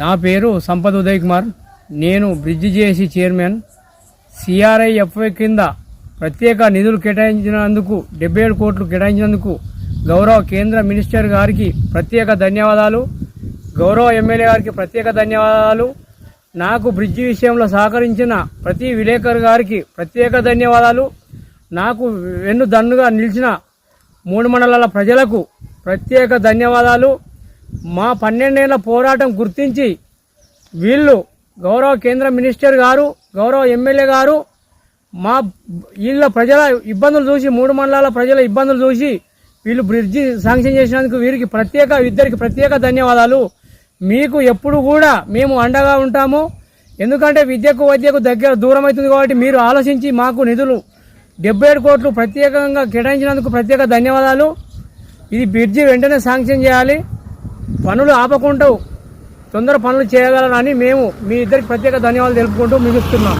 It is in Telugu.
నా పేరు సంపత్ ఉదయ్ కుమార్. నేను బ్రిడ్జ్ జేఏసీ చైర్మన్. సిఆర్ఐఎఫ్ఐ కింద ప్రత్యేక నిధులు కేటాయించినందుకు డెబ్బై ఏడు కోట్లు కేటాయించినందుకు గౌరవ కేంద్ర మినిస్టర్ గారికి ప్రత్యేక ధన్యవాదాలు. గౌరవ ఎమ్మెల్యే గారికి ప్రత్యేక ధన్యవాదాలు. నాకు బ్రిడ్జి విషయంలో సహకరించిన ప్రతి విలేకరు గారికి ప్రత్యేక ధన్యవాదాలు. నాకు వెన్ను దన్నుగా నిలిచిన మూడు మండలాల ప్రజలకు ప్రత్యేక ధన్యవాదాలు. మా పన్నెండేళ్ళ పోరాటం గుర్తించి వీళ్ళు గౌరవ కేంద్ర మినిస్టర్ గారు గౌరవ ఎమ్మెల్యే గారు మా వీళ్ళ ప్రజల ఇబ్బందులు చూసి మూడు మండలాల ప్రజల ఇబ్బందులు చూసి వీళ్ళు బ్రిడ్జి శాంక్షన్ చేసినందుకు వీరికి ప్రత్యేక ఇద్దరికి ప్రత్యేక ధన్యవాదాలు. మీకు ఎప్పుడు కూడా మేము అండగా ఉంటాము. ఎందుకంటే విద్యకు వైద్యకు దగ్గర దూరం అవుతుంది కాబట్టి మీరు ఆలోచించి మాకు నిధులు డెబ్బై ఏడు కోట్లు ప్రత్యేకంగా కేటాయించినందుకు ప్రత్యేక ధన్యవాదాలు. ఇది బ్రిడ్జి వెంటనే శాంక్షన్ చేయాలి. పనులు ఆపకుండా తొందర పనులు చేయగలరని మేము మీ ఇద్దరికి ప్రత్యేక ధన్యవాదాలు తెలుపుకుంటూ ముగిస్తున్నాం.